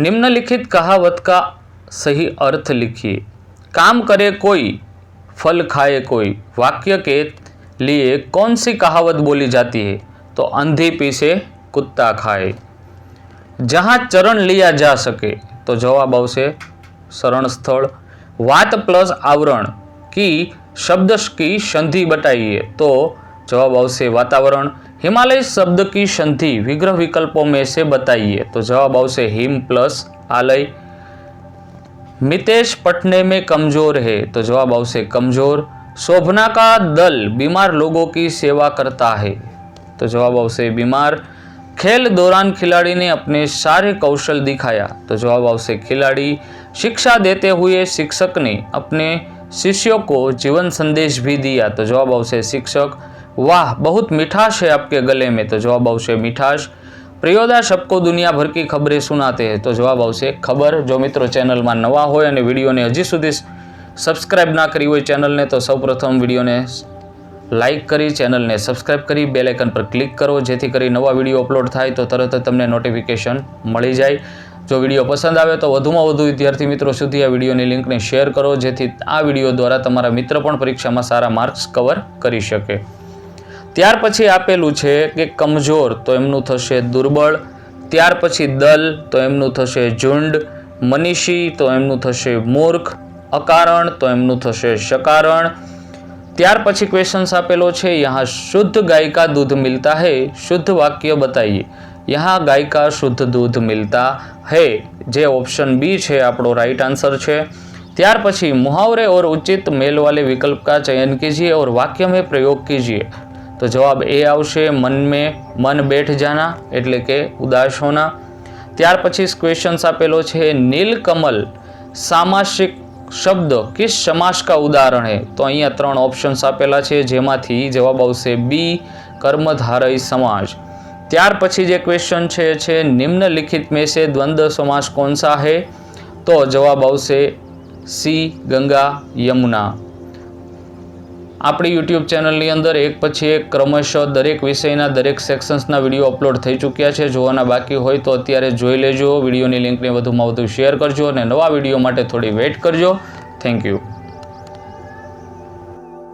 निम्नलिखित कहावत का सही अर्थ लिखिए काम करे कोई फल खाए कोई वाक्य के लिए कौन सी कहावत बोली जाती है तो अंधी पीछे कुत्ता खाए जहाँ चरण लिया जा सके तो जवाब अवश्य शरण स्थल वात प्लस आवरण की शब्द की संधि बताइए तो जवाब આવશે वातावरण हिमालय शब्द की संधि विग्रह विकल्पों में से बताइए तो जवाब આવશે हिम प्लस आलय मितेश पटने में कमजोर है तो जवाब कमजोर शोभना का दल बीमार लोगों की सेवा करता है तो जवाब आवश्य बीमार खेल दौरान खिलाड़ी ने अपने सारे कौशल दिखाया तो जवाब आवश्य खिलाड़ी शिक्षा देते हुए शिक्षक ने अपने शिष्यों को जीवन संदेश भी दिया तो जवाब आवश्य शिक्षक वाह बहुत મીઠાશ હે આપકે ગલે મેં તો જવાબ આવશે મીઠાશ પ્રિયોદાસ શબકો દુનિયાભર કી ખબરે સુનાતે હે તો જવાબ આવશે ખબર જો મિત્રો ચેનલમાં નવા હોય અને વિડીયોને હજી સુધી સબસ્ક્રાઇબ ના કરી હોય ચેનલને તો સૌપ્રથમ વિડીયોને લાઇક કરી ચેનલને સબસ્ક્રાઇબ કરી બેલ આઇકન પર ક્લિક કરો જેથી કરી નવા વિડીયો અપલોડ થાય તો તરત જ તમને નોટિફિકેશન મળી જાય જો વિડીયો પસંદ આવે તો વધુમાં વધુ વિદ્યાર્થી મિત્રો સુધી આ વિડીયોની લિંકને શેર કરો જેથી આ વિડીયો દ્વારા તમારા મિત્ર પણ પરીક્ષામાં સારા માર્ક્સ કવર કરી શકે ત્યાર પછી આપેલું છે કે કમજોર તો એમનું થશે दुर्બળ ત્યાર પછી દલ તો એમનું થશે જૂંડ મનીષી તો એમનું થશે मूर्ख અકારણ તો એમનું થશે સકારણ ત્યાર પછી ક્વેશ્ચન્સ આપેલા છે યહાં શુદ્ધ ગાય કા દૂધ મિલતા હૈ શુદ્ધ વાક્ય બતાઈએ યહાં ગાય કા શુદ્ધ દૂધ મિલતા હૈ જે ઓપ્શન બી છે આપણો રાઈટ આન્સર છે ત્યાર પછી મુહાવરે ઓર ઉચિત મેલ વાલે વિકલ્પ કા ચયન कीजिए ઓર વાક્ય મે પ્રયોગ कीजिए તો જવાબ એ આવશે મન મેં મન બેઠ જાના એટલે કે ઉદાસ હોના ત્યાર પછી ક્વેશ્ચન્સ આપેલો છે નીલકમલ સામાસિક શબ્દ કે સમાસ કા ઉદાહરણ હે તો અહીંયા ત્રણ ઓપ્શન્સ આપેલા છે જેમાંથી જવાબ આવશે બી કર્મધારય સમાજ ત્યાર પછી જે ક્વેશ્ચન છે છે નિમ્નલિખિત મેં દ્વંદ્વ સમાસ કોનસા હે તો જવાબ આવશે સી ગંગા યમુના આપણી યુટ્યુબ ચેનલની અંદર એક પછી એક ક્રમશઃ દરેક વિષયના દરેક સેક્શન્સના વિડીયો અપલોડ થઈ ચૂક્યા છે જોવાના બાકી હોય તો અત્યારે જોઈ લેજો વિડીયોની લિંકને વધુમાં વધુ શેર કરજો અને નવા વિડીયો માટે થોડી વેઇટ કરજો થેન્ક યુ